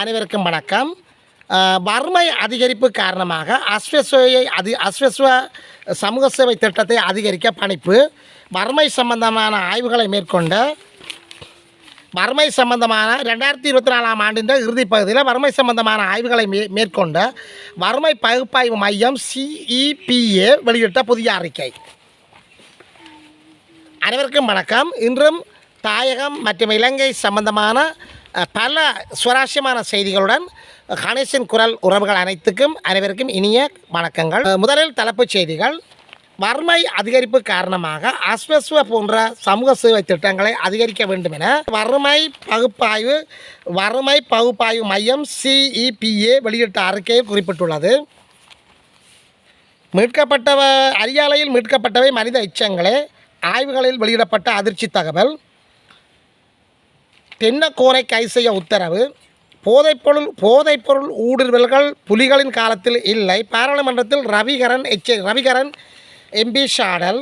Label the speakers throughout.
Speaker 1: அனைவருக்கும் வணக்கம். வறுமை அதிகரிப்பு காரணமாக அஸ்வஸ்வையை அதி அஸ்வஸ்வ சமூக சேவை திட்டத்தை அதிகரிக்க பணிப்பு வறுமை சம்பந்தமான ஆய்வுகளை மேற்கொண்ட வறுமை சம்பந்தமான ரெண்டாயிரத்தி இருபத்தி நாலாம் ஆண்டின் இறுதி பகுதியில் வறுமை சம்பந்தமான ஆய்வுகளை மே மேற்கொண்ட வறுமை பகுப்பாய்வு மையம் சிஇபிஏ வெளியிட்ட புதிய அறிக்கை. அனைவருக்கும் வணக்கம். இன்றும் தாயகம் மற்றும் இலங்கை சம்பந்தமான பல சுவாரஸ்யமான செய்திகளுடன் கணேசன் குரல் உறவுகள் அனைத்துக்கும் அனைவருக்கும் இனிய வணக்கங்கள். முதலில் தலைப்புச் செய்திகள். வறுமை அதிகரிப்பு காரணமாக அஸ்வஸ்வ போன்ற சமூக சேவை திட்டங்களை அதிகரிக்க வேண்டும் என வறுமை பகுப்பாய்வு வறுமை பகுப்பாய்வு மையம் சிஇபிஏ வெளியிட்ட அறிக்கையில் குறிப்பிட்டுள்ளது. மீட்கப்பட்டவ அரியாலையில் மீட்கப்பட்டவை மனித எச்சங்களே. ஆய்வுகளில் வெளியிடப்பட்ட அதிர்ச்சி தகவல். தென்னக்கோரை கை செய்ய உத்தரவு. போதைப்பொருள் போதைப்பொருள் ஊடுருவல்கள் புலிகளின் காலத்தில் இல்லை. பாராளுமன்றத்தில் ரவிகரன் எச்ச ரவிகரன் எம்பி ஷாடல்.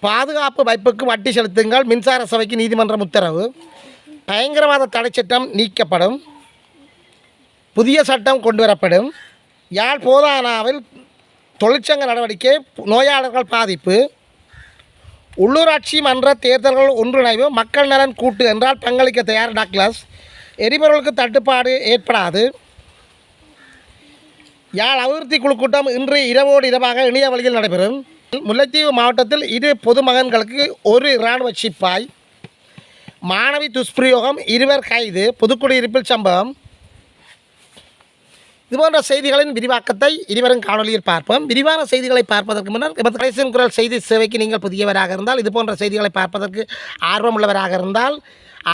Speaker 1: பாதுகாப்பு வைப்புக்கு வட்டி செலுத்துங்கள். மின்சார சபைக்கு நீதிமன்றம் உத்தரவு. பயங்கரவாத தடை சட்டம் நீக்கப்படும். புதிய சட்டம் கொண்டு வரப்படும் யாழ் போதானாவில் தொழிற்சங்க நடவடிக்கை நோயாளர்கள் பாதிப்பு. உள்ளூராட்சி மன்ற தேர்தல்கள் ஒன்றிணைவு மக்கள் நலன் கூட்டு என்றால் பங்களிக்க தயார் டாக்லஸ் எரிபொருளுக்கு தட்டுப்பாடு ஏற்படாது. யாழ் அபிவிருத்தி குழு கூட்டம் இன்று இரவோடு இரவாக இணைய வழியில் நடைபெறும். முல்லைத்தீவு மாவட்டத்தில் இரு பொதுமகன்களுக்கு ஒரு இராணுவ சிப்பாய் மாணவி துஷ்பிரயோகம் இருவர் கைது. புதுக்குடியிருப்பில் சம்பவம். இதுபோன்ற செய்திகளின் விரிவாக்கத்தை இருவரும் காணொலியில் பார்ப்போம். விரிவான செய்திகளை பார்ப்பதற்கு முன்னர் எமது கடைசியின் குரல் செய்தி சேவைக்கு நீங்கள் புதியவராக இருந்தால் இதுபோன்ற செய்திகளை பார்ப்பதற்கு ஆர்வம் உள்ளவராக இருந்தால்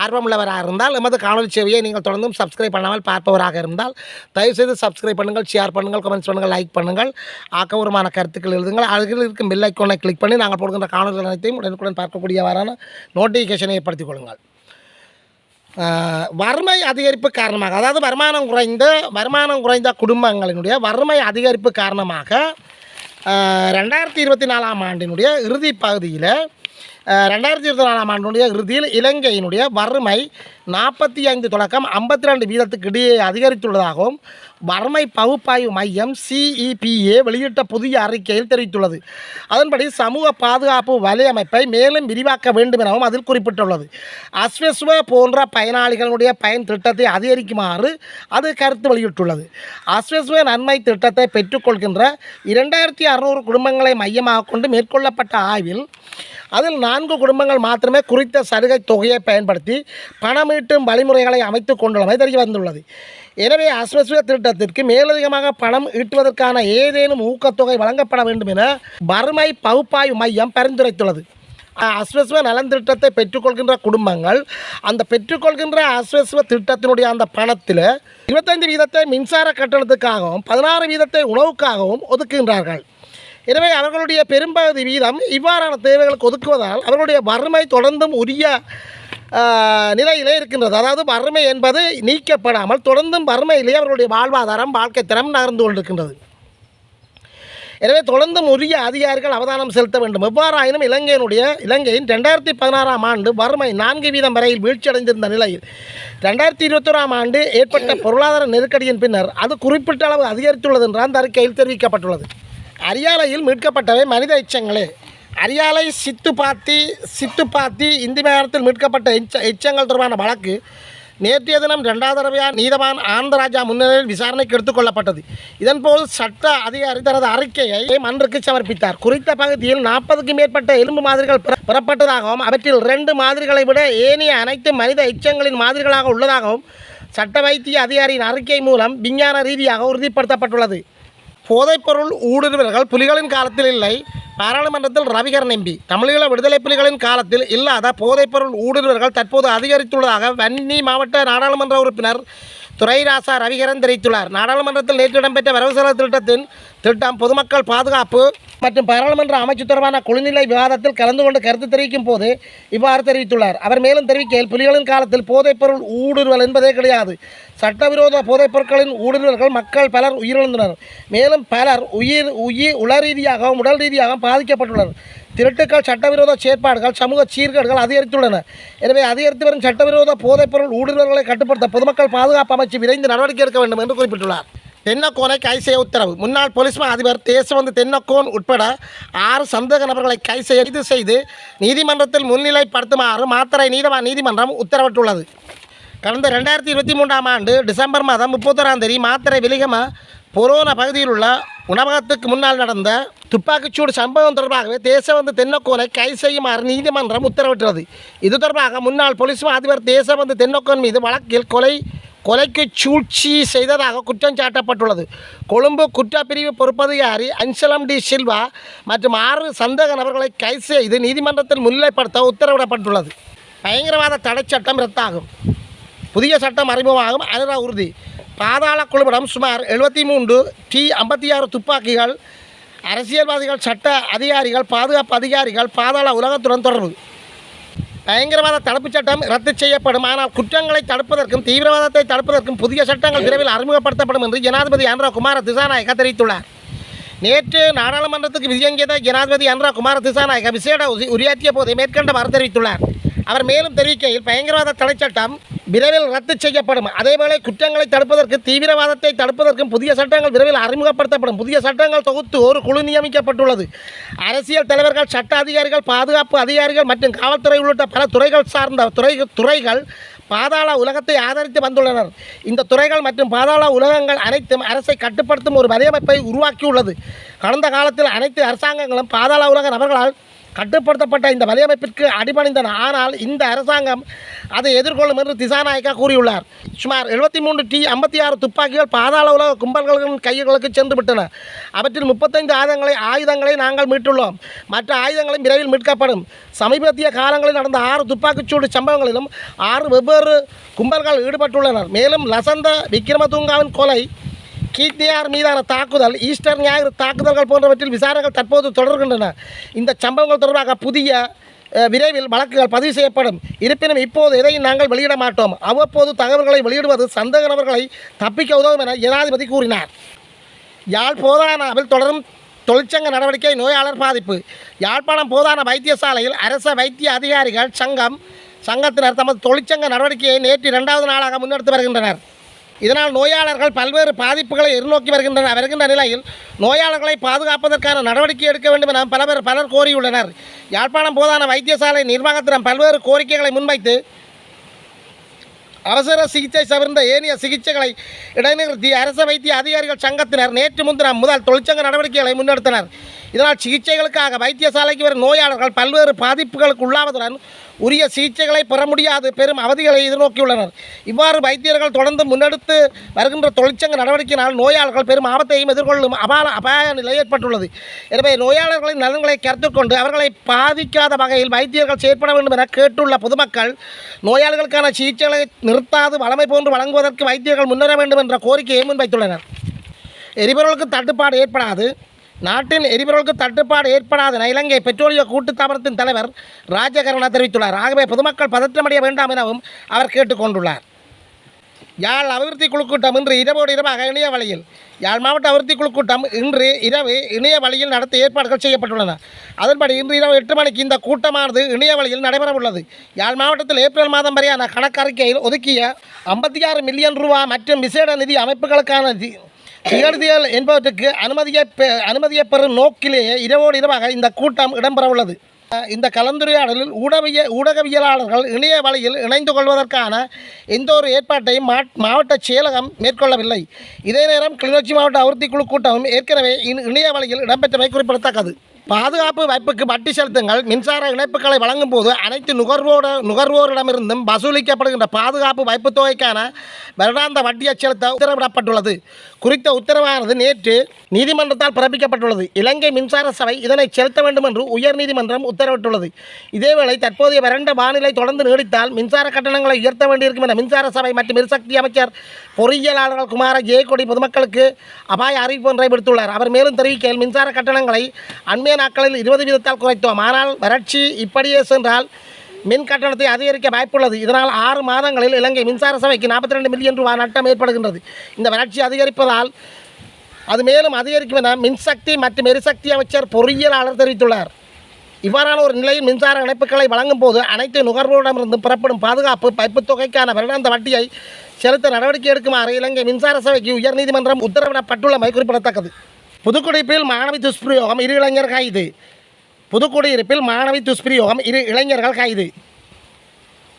Speaker 1: ஆர்வம் உள்ளவராக இருந்தால் எமது காணொலி சேவையை நீங்கள் தொடர்ந்தும் சப்ஸ்கிரைப் பண்ணாமல் பார்ப்பவராக இருந்தால் தயவுசெய்து சப்ஸ்கிரைப் பண்ணுங்கள் ஷேர் பண்ணுங்கள் கமெண்ட்ஸ் பண்ணுங்கள் லைக் பண்ணுங்கள். ஆக்கபூர்வமான கருத்துக்கள் எழுதுங்கள். அருகில் இருக்கும் பெல் ஐக்கோனை கிளிக் பண்ணி நாங்கள் போடுகின்ற காணொலிகள் அனைத்தையும் உடனுக்குடன் பார்க்கக்கூடியவாறான நோட்டிஃபிகேஷனை ஏற்படுத்திக் கொள்ளுங்கள். வறுமை அதிகரிப்பு காரணமாக அதாவது வருமானம் குறைந்த வருமானம் குறைந்த குடும்பங்களினுடைய வறுமை அதிகரிப்பு காரணமாக ரெண்டாயிரத்தி இருபத்தி நாலாம் ஆண்டினுடைய இறுதி பகுதியில் ரெண்டாயிரத்தி இருபத்தி நாலாம் ஆண்டினுடைய இறுதியில் இலங்கையினுடைய வறுமை நாற்பத்தி ஐந்து தொடக்கம் ஐம்பத்தி ரெண்டு வீதத்துக்கு இடையே அதிகரித்துள்ளதாகவும் வறுமை பகுப்பாய்வு மையம் சிஇபிஏ வெளியிட்ட புதிய அறிக்கையில் தெரிவித்துள்ளது. அதன்படி சமூக பாதுகாப்பு வலையமைப்பை மேலும் விரிவாக்க வேண்டும் எனவும் அதில் குறிப்பிட்டுள்ளது. அஸ்வஸ்வ போன்ற பயனாளிகளுடைய பயன் திட்டத்தை அதிகரிக்குமாறு அது கருத்து வெளியிட்டுள்ளது. அஸ்வஸ்வ நன்மை திட்டத்தை பெற்றுக்கொள்கின்ற இரண்டாயிரத்தி அறுநூறு குடும்பங்களை மையமாக கொண்டு மேற்கொள்ளப்பட்ட ஆய்வில் அதில் நான்கு குடும்பங்கள் மாத்திரமே குறித்த சலுகை தொகையை பயன்படுத்தி பணமீட்டும் வழிமுறைகளை அமைத்து கொண்டுள்ளமை தெரிய வந்துள்ளது. எனவே அஸ்வஸ்வ திட்டத்திற்கு மேலதிகமாக பணம் ஈட்டுவதற்கான ஏதேனும் ஊக்கத்தொகை வழங்கப்பட வேண்டும் என வறுமை பகுப்பாய்வு மையம் பரிந்துரைத்துள்ளது. அஸ்வஸ்வ நலன் திட்டத்தை பெற்றுக்கொள்கின்ற குடும்பங்கள் அந்த பெற்றுக்கொள்கின்ற அஸ்வஸ்வ திட்டத்தினுடைய அந்த பணத்தில் இருபத்தைந்து வீதத்தை மின்சார கட்டணத்துக்காகவும் பதினாறு வீதத்தை உணவுக்காகவும் ஒதுக்குகின்றார்கள். எனவே அவர்களுடைய பெரும்பகுதி வீதம் இவ்வாறான தேவைகளுக்கு ஒதுக்குவதால் அவர்களுடைய வறுமை தொடர்ந்தும் உரிய நிலையிலே இருக்கின்றது. அதாவது வறுமை என்பது நீக்கப்படாமல் தொடர்ந்தும் வறுமையிலே அவர்களுடைய வாழ்வாதாரம் வாழ்க்கை திறம் நகர்ந்து கொண்டிருக்கின்றது. எனவே தொடர்ந்தும் உரிய அதிகாரிகள் அவதானம் செலுத்த வேண்டும். எவ்வாறாயினும் இலங்கையினுடைய இலங்கையின் ரெண்டாயிரத்தி பதினாறாம் ஆண்டு வறுமை நான்கு வீதம் வரையில் வீழ்ச்சியடைந்திருந்த நிலையில் ரெண்டாயிரத்தி இருபத்தோராம் ஆண்டு ஏற்பட்ட பொருளாதார நெருக்கடியின் பின்னர் அது குறிப்பிட்ட அளவு அதிகரித்துள்ளது என்று அந்த அறிக்கையில் தெரிவிக்கப்பட்டுள்ளது. அரியாலையில் மீட்கப்பட்டவை மனித எச்சங்களே. அரியாலை சித்துப்பாத்தி சித்துப்பாத்தி இந்தி மேகத்தில் மீட்கப்பட்ட எச்ச எச்சங்கள் தொடர்பான வழக்கு நேற்றைய தினம் ரெண்டாவது தடவையாக நீதவான் ஆனந்தராஜா முன்னிலையில் விசாரணைக்கு எடுத்துக்கொள்ளப்பட்டது இதன்போது சட்ட அதிகாரி தனது அறிக்கையை மன்றுக்கு சமர்ப்பித்தார். குறித்த பகுதியில் நாற்பதுக்கும் மேற்பட்ட எலும்பு மாதிரிகள் பெற- பெறப்பட்டதாகவும் அவற்றில் ரெண்டு மாதிரிகளை விட ஏனைய அனைத்து மனித எச்சங்களின் மாதிரிகளாக உள்ளதாகவும் சட்ட வைத்திய அதிகாரியின் அறிக்கை மூலம் விஞ்ஞான ரீதியாக உறுதிப்படுத்தப்பட்டுள்ளது. போதைப்பொருள் ஊடுருவல்கள் புலிகளின் காலத்தில் இல்லை. பாராளுமன்றத்தில் ரவிகரன் எம்பி. தமிழீழ விடுதலை புலிகளின் காலத்தில் இல்லாத போதைப்பொருள் ஊடுருவல்கள் தற்போது அதிகரித்துள்ளதாக வன்னி மாவட்ட நாடாளுமன்ற உறுப்பினர் துரைராசா ரவிகரன் தெரிவித்துள்ளார். நாடாளுமன்றத்தில் நேற்று இடம்பெற்ற வரவு செலவு திட்டத்தின் திட்டம் பொதுமக்கள் பாதுகாப்பு மற்றும் பாராளுமன்ற அமைச்சு தொடர்பான குழுநிலை விவாதத்தில் கலந்து கொண்டு கருத்து தெரிவிக்கும் போது இவ்வாறு தெரிவித்துள்ளார். அவர் மேலும் தெரிவிக்கையில் புலிகளின் காலத்தில் போதைப்பொருள் ஊடுருவல் என்பதே கிடையாது. சட்டவிரோத போதைப்பொருட்களின் ஊடுருவல்கள் மக்கள் பலர் உயிரிழந்தனர். மேலும் பலர் உயிர் உயிர் உள ரீதியாகவும் உடல் ரீதியாகவும் பாதிக்கப்பட்டுள்ளனர். திருட்டுக்கள் சட்டவிரோத செயற்பாடுகள் சமூக சீர்கேடுகள் அதிகரித்துள்ளன. எனவே அதிகரித்து வரும் சட்டவிரோத போதைப்பொருள் ஊடுருவல்களை கட்டுப்படுத்த பொதுமக்கள் பாதுகாப்பு அமைச்சு விரைந்து நடவடிக்கை எடுக்க வேண்டும் என்று குறிப்பிட்டுள்ளார். தென்னக்கோனை கைது செய்ய உத்தரவு. முன்னாள் போலீஸ் மா அதிபர் தேசவந்து தென்னக்கோன் உட்பட ஆறு சந்தேக நபர்களை கைது செய்ய கைது செய்து நீதிமன்றத்தில் முன்னிலைப்படுத்துமாறு மாத்தரை நீதவா நீதிமன்றம் உத்தரவிட்டுள்ளது. கடந்த ரெண்டாயிரத்தி இருபத்தி மூன்றாம் ஆண்டு டிசம்பர் மாதம் முப்பத்தோராம் தேதி மாத்தரை வெளிகம பொரோனா பகுதியில் உள்ள உணவகத்துக்கு முன்னால் நடந்த துப்பாக்கிச்சூடு சம்பவம் தொடர்பாகவே தேசபந்து தென்னக்கோனை கைது செய்யுமாறு நீதிமன்றம் உத்தரவிட்டுள்ளது. இது தொடர்பாக முன்னாள் போலீஸ் அதிபர் தேசபந்து தென்னக்கோன் மீது வழக்கில் கொலை கொலைக்கு சூழ்ச்சி செய்ததாக குற்றம் சாட்டப்பட்டுள்ளது. கொழும்பு குற்றப்பிரிவு பொறுப்பதிகாரி அன்சலம் டி சில்வா மற்றும் ஆறு சந்தேக நபர்களை கைது செய்து நீதிமன்றத்தில் முன்னிலைப்படுத்த உத்தரவிடப்பட்டுள்ளது. பயங்கரவாத தடைச் சட்டம் ரத்தாகும். புதிய சட்டம் அறிமுகமாகும். அனுரா உறுதி. பாதாள குழுவிடம் சுமார் எழுபத்தி மூன்று டி ஐம்பத்தி ஆறு துப்பாக்கிகள் அரசியல்வாதிகள் சட்ட அதிகாரிகள் பாதுகாப்பு அதிகாரிகள் பாதாள உலகத்துடன் தொடர்பு. பயங்கரவாத தடுப்புச் சட்டம் ரத்து செய்யப்படும். ஆனால் குற்றங்களை தடுப்பதற்கும் தீவிரவாதத்தை தடுப்பதற்கும் புதிய சட்டங்கள் விரைவில் அறிமுகப்படுத்தப்படும் என்று ஜனாதிபதி ஆந்திரா குமார திசாநாயக்க தெரிவித்துள்ளார். நேற்று நாடாளுமன்றத்துக்கு விஜயங்கியத ஜனாதிபதி ஆந்திரா குமார திசாநாயக்க விசேட உரி- உரையாற்றிய போது மேற்கண்டவாறு தெரிவித்துள்ளார். அவர் மேலும் தெரிவிக்கையில் பயங்கரவாத தடைச் சட்டம் விரைவில் ரத்து செய்யப்படும். அதேவேளை குற்றங்களை தடுப்பதற்கு தீவிரவாதத்தை தடுப்பதற்கும் புதிய சட்டங்கள் விரைவில் அறிமுகப்படுத்தப்படும். புதிய சட்டங்கள் தொகுத்து ஒரு குழு நியமிக்கப்பட்டுள்ளது. அரசியல் தலைவர்கள் சட்ட அதிகாரிகள் பாதுகாப்பு அதிகாரிகள் மற்றும் காவல்துறை உள்ளிட்ட பல துறைகள் சார்ந்த துறை துறைகள் பாதாள உலகத்தை ஆதரித்து வந்துள்ளனர். இந்த துறைகள் மற்றும் பாதாள உலகங்கள் அனைத்தும் அரசை கட்டுப்படுத்தும் ஒரு வலையமைப்பை உருவாக்கியுள்ளது. கடந்த காலத்தில் அனைத்து அரசாங்கங்களும் பாதாள உலக நபர்களால் கட்டுப்படுத்தப்பட்ட இந்த வலையமைப்பிற்கு அடிபணிந்தன. ஆனால் இந்த அரசாங்கம் அதை எதிர்கொள்ளும் என்று திசாநாயக்கா கூறியுள்ளார். சுமார் எழுபத்தி மூன்று டி ஐம்பத்தி ஆறு துப்பாக்கிகள் பாதாள உலக கும்பல்களின் கைகளுக்கு சென்று விட்டன அவற்றில் முப்பத்தைந்து ஆயுதங்களை ஆயுதங்களை நாங்கள் மீட்டுள்ளோம். மற்ற ஆயுதங்களும் விரைவில் மீட்கப்படும். சமீபத்திய காலங்களில் நடந்த ஆறு துப்பாக்கிச்சூடு சம்பவங்களிலும் ஆறு வெவ்வேறு கும்பல்கள் ஈடுபட்டுள்ளனர். மேலும் லசந்த விக்ரமதுங்காவின் கொலை கீர்த்தியார் மீதான தாக்குதல் ஈஸ்டர் ஞாயிறு தாக்குதல்கள் போன்றவற்றில் விசாரணைகள் தற்போது தொடர்கின்றன. இந்த சம்பவங்கள் தொடர்பாக புதிய விரைவில் வழக்குகள் பதிவு செய்யப்படும். இருப்பினும் இப்போது எதையும் நாங்கள் வெளியிட மாட்டோம். அவ்வப்போது தகவல்களை வெளியிடுவது சந்தேக நபர்களை தப்பிக்க உதவும் என ஜனாதிபதி கூறினார். யாழ் போதானாவில் தொடரும் தொழிற்சங்க நடவடிக்கை நோயாளர் பாதிப்பு. யாழ்ப்பாணம் போதான வைத்தியசாலையில் அரச வைத்திய அதிகாரிகள் சங்கம் சங்கத்தினர் தமது தொழிற்சங்க நடவடிக்கையை நேற்று இரண்டாவது நாளாக முன்னெடுத்து வருகின்றனர். இதனால் நோயாளர்கள் பல்வேறு பாதிப்புகளை எதிர்நோக்கி வருகின்றன வருகின்ற நிலையில் நோயாளர்களை பாதுகாப்பதற்கான நடவடிக்கை எடுக்க வேண்டும் என பல பேர் பலர் கோரியுள்ளனர். யாழ்ப்பாணம் போதான வைத்தியசாலை நிர்வாகத்திடம் பல்வேறு கோரிக்கைகளை முன்வைத்து அவசர சிகிச்சை தவிர்ந்த ஏனைய சிகிச்சைகளை இடைநிறுத்தி அரச வைத்திய அதிகாரிகள் சங்கத்தினர் நேற்று முன்தினம் முதல் தொழிற்சங்க நடவடிக்கைகளை முன்னெடுத்தனர். இதனால் சிகிச்சைகளுக்காக வைத்தியசாலைக்கு வரும் நோயாளர்கள் பல்வேறு பாதிப்புகளுக்கு உள்ளாவதுடன் உரிய சிகிச்சைகளை பெற முடியாது. பெரும் அவதிகளை எதிர்நோக்கியுள்ளனர். இவ்வாறு வைத்தியர்கள் தொடர்ந்து முன்னெடுத்து வருகின்ற தொழிற்சங்க நடவடிக்கையினால் நோயாளர்கள் பெரும் ஆபத்தையும் எதிர்கொள்ளும் அபாய அபாய நிலை ஏற்பட்டுள்ளது. எனவே நோயாளர்களின் நலன்களை கருத்தில் கொண்டு அவர்களை பாதிக்காத வகையில் வைத்தியர்கள் செயற்பட வேண்டும் என கேட்டுள்ள பொதுமக்கள் நோயாளிகளுக்கான சிகிச்சைகளை நிறுத்தாது வளமை போன்று வழங்குவதற்கு வைத்தியர்கள் முன்னேற வேண்டும் என்ற கோரிக்கையை முன்வைத்துள்ளனர். எரிபொருளுக்கு தட்டுப்பாடு ஏற்படாது. நாட்டின் எரிபொருளுக்கு தட்டுப்பாடு ஏற்படாதென இலங்கை பெட்ரோலிய கூட்டுத்தாபனத்தின் தலைவர் ராஜகருணா தெரிவித்துள்ளார். ஆகவே பொதுமக்கள் பதற்றமடைய வேண்டாம் எனவும் அவர் கேட்டுக்கொண்டுள்ளார். யாழ் அபிவிருத்தி குழு கூட்டம் இன்று இரவோடு இரவாக இணைய வழியில் யாழ் மாவட்ட அபிவிருத்தி குழு கூட்டம் இன்று இரவு இணைய வழியில் நடத்த ஏற்பாடுகள் செய்யப்பட்டுள்ளன. அதன்படி இன்று இரவு எட்டு மணிக்கு இந்த கூட்டமானது இணைய வழியில் நடைபெற உள்ளது யாழ் மாவட்டத்தில் ஏப்ரல் மாதம் வரையான கணக்கறிக்கையில் ஒதுக்கிய ஐம்பத்தி ஆறு மில்லியன் ரூபா மற்றும் விசேட நிதி அமைப்புகளுக்கான நிகழ்ச்சிகள் என்பவற்றுக்கு அனுமதியை பெ- அனுமதியை பெறும் நோக்கிலேயே இரவோடு இரவாக இந்த கூட்டம் இடம்பெறவுள்ளது. இந்த கலந்துரையாடலில் ஊடகவிய ஊடகவியலாளர்கள் இணைய வழியில் இணைந்து கொள்வதற்கான எந்த ஒரு ஏற்பாட்டையும் மா மாவட்ட செயலகம் மேற்கொள்ளவில்லை. இதே நேரம் கிளிநொச்சி மாவட்ட அபிவிருத்தி குழு கூட்டமும் ஏற்கனவே இணைய வழியில் இடம்பெற்றமை குறிப்பிடத்தக்கது. பாதுகாப்பு வைப்புக்கு வட்டி செலுத்துங்கள். மின்சார இணைப்புகளை வழங்கும் போது அனைத்து நுகர்வோட நுகர்வோரிடமிருந்தும் வசூலிக்கப்படுகின்ற பாதுகாப்பு வைப்பு தொகைக்கான வருடாந்த வட்டியை செலுத்த உத்தரவிடப்பட்டுள்ளது. குறித்த உத்தரவானது நேற்று நீதிமன்றத்தால் பிறப்பிக்கப்பட்டுள்ளது. இலங்கை மின்சார சபை இதனை செலுத்த வேண்டும் என்று உயர்நீதிமன்றம் உத்தரவிட்டுள்ளது. இதேவேளை தற்போதைய வறண்ட வானிலை தொடர்ந்து நீடித்தால் மின்சார கட்டணங்களை உயர்த்த வேண்டியிருக்கும் என மின்சார சபை மற்றும் எரிசக்தி அமைச்சர் பொறியியலாளர்கள் குமார ஜெயக்கொடி பொதுமக்களுக்கு அபாய அறிவிப்பு ஒன்றை விடுத்துள்ளார். அவர் மேலும் தெரிவிக்கையில் மின்சார கட்டணங்களை அண்மைய நாட்களில் இருபது வீதத்தால் குறைத்தோம். ஆனால் வறட்சி இப்படியே சென்றால் மின் கட்டணத்தை அதிகரிக்க வாய்ப்புள்ளது. இதனால் ஆறு மாதங்களில் இலங்கை மின்சார சபைக்கு நாற்பத்தி ரெண்டு மில்லியன் ரூபாய் நட்டம் ஏற்படுகின்றது. இந்த வறட்சி அதிகரிப்பதால் அது மேலும் அதிகரிக்கும் என மின்சக்தி மற்றும் எரிசக்தி அமைச்சர் பொறியியலாளர் தெரிவித்துள்ளார். இவ்வாறான ஒரு நிலையில் மின்சார இணைப்புகளை வழங்கும் போது அனைத்து நுகர்வோரிடமிருந்து புறப்படும் பாதுகாப்பு பைப்பு தொகைக்கான வருடாந்த வட்டியை செலுத்த நடவடிக்கை எடுக்குமாறு இலங்கை மின்சார சபைக்கு உயர்நீதிமன்றம் உத்தரவிடப்பட்டுள்ளமை குறிப்பிடத்தக்கது. புதுக்குடிப்பில் மாணவி துஷ்பிரயோகம் இரு இளைஞர் கைது புதுக்குடியிருப்பில் மாணவி துஷ்பிரயோகம் இரு இளைஞர்கள் கைது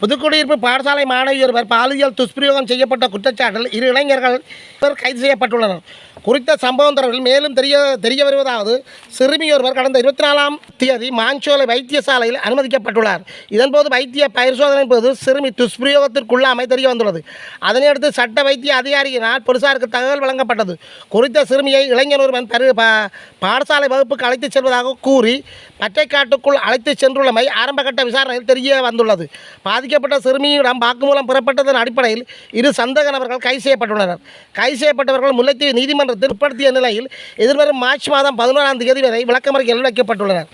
Speaker 1: புதுக்குடியிருப்பு பாடசாலை மாணவி ஒருவர் பாலியல் துஷ்பிரயோகம் செய்யப்பட்ட குற்றச்சாட்டில் இரு இளைஞர்கள் கைது செய்யப்பட்டுள்ளனர். குறித்த சம்பவம் தொடர்பில் மேலும் தெரிய தெரிய வருவதாவது சிறுமி ஒருவர் கடந்த இருபத்தி நாலாம் தேதி மாஞ்சோலை வைத்தியசாலையில் அனுமதிக்கப்பட்டுள்ளார். இதன்போது வைத்திய பரிசோதனையின் போது சிறுமி துஷ்பிரயோகத்திற்குள்ளாமை தெரிய வந்துள்ளது. அதனையடுத்து சட்ட வைத்திய அதிகாரியினால் போலீசாருக்கு தகவல் வழங்கப்பட்டது. குறித்த சிறுமியை இளைஞர் ஒருவன் பரு பா- பாடசாலை வகுப்புக்கு அழைத்துச் செல்வதாக கூறி பற்றைக்காட்டுக்குள் அழைத்துச் சென்றுள்ளமை ஆரம்பகட்ட விசாரணையில் தெரிய வந்துள்ளது. பாதி பாதிக்கப்பட்ட சிறுமியிடம் வாக்குமூலம் பெறப்பட்டதன் அடிப்படையில் இரு சந்தக நபர்கள் கைது செய்யப்பட்டுள்ளனர். கைது செய்யப்பட்டவர்கள் முல்லைத்தீவு நீதிமன்றத்தில் உட்படுத்திய நிலையில் எதிர்வரும் மார்ச் மாதம் பதினோராம் தேதி வரை விளக்கமறிக்கையில் வைக்கப்பட்டுள்ளனர்.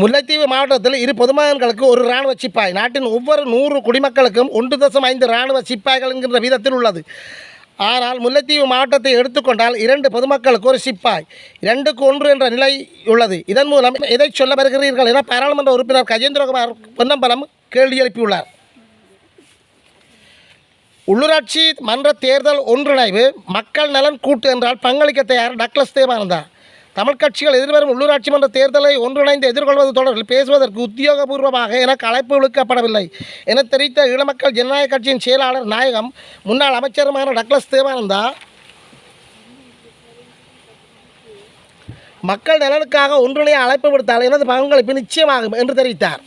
Speaker 1: முல்லைத்தீவு மாவட்டத்தில் இரு பொதுமகன்களுக்கு ஒரு இராணுவ சிப்பாய் நாட்டின் ஒவ்வொரு நூறு குடிமக்களுக்கும் ஒன்று தசம் ஐந்து இராணுவ சிப்பாய்கள் என்கின்ற வீதத்தில் உள்ளது. ஆனால் முல்லைத்தீவு மாவட்டத்தை எடுத்துக்கொண்டால் இரண்டு பொதுமக்களுக்கு ஒரு சிப்பாய் இரண்டுக்கு ஒன்று என்ற நிலை உள்ளது. இதன் மூலம் எதை சொல்ல வருகிறீர்கள் என பாராளுமன்ற உறுப்பினர் கஜேந்திரகுமார் பொன்னம்பலம் கேள்வி எழுப்பியுள்ளார். உள்ளூராட்சி மன்ற தேர்தல் ஒன்றிணைவு மக்கள் நலன் கூட்டு என்றால் பங்களிக்க தயார் டக்ளஸ் தேவானந்தா. தமிழ் கட்சிகள் எதிர்வரும் உள்ளூராட்சி மன்ற தேர்தலை ஒன்றிணைந்து எதிர்கொள்வது தொடர்பில் பேசுவதற்கு உத்தியோகபூர்வமாக எனக்கு அழைப்பு விடுக்கப்படவில்லை என தெரிவித்த ஈழமக்கள் ஜனநாயக கட்சியின் செயலாளர் நாயகம் முன்னாள் அமைச்சருமான டக்ளஸ் தேவானந்தா மக்கள் நலனுக்காக ஒன்றிணைய அழைப்பு விடுத்தால் எனது பங்களிப்பு நிச்சயமாகும் என்று தெரிவித்தார்.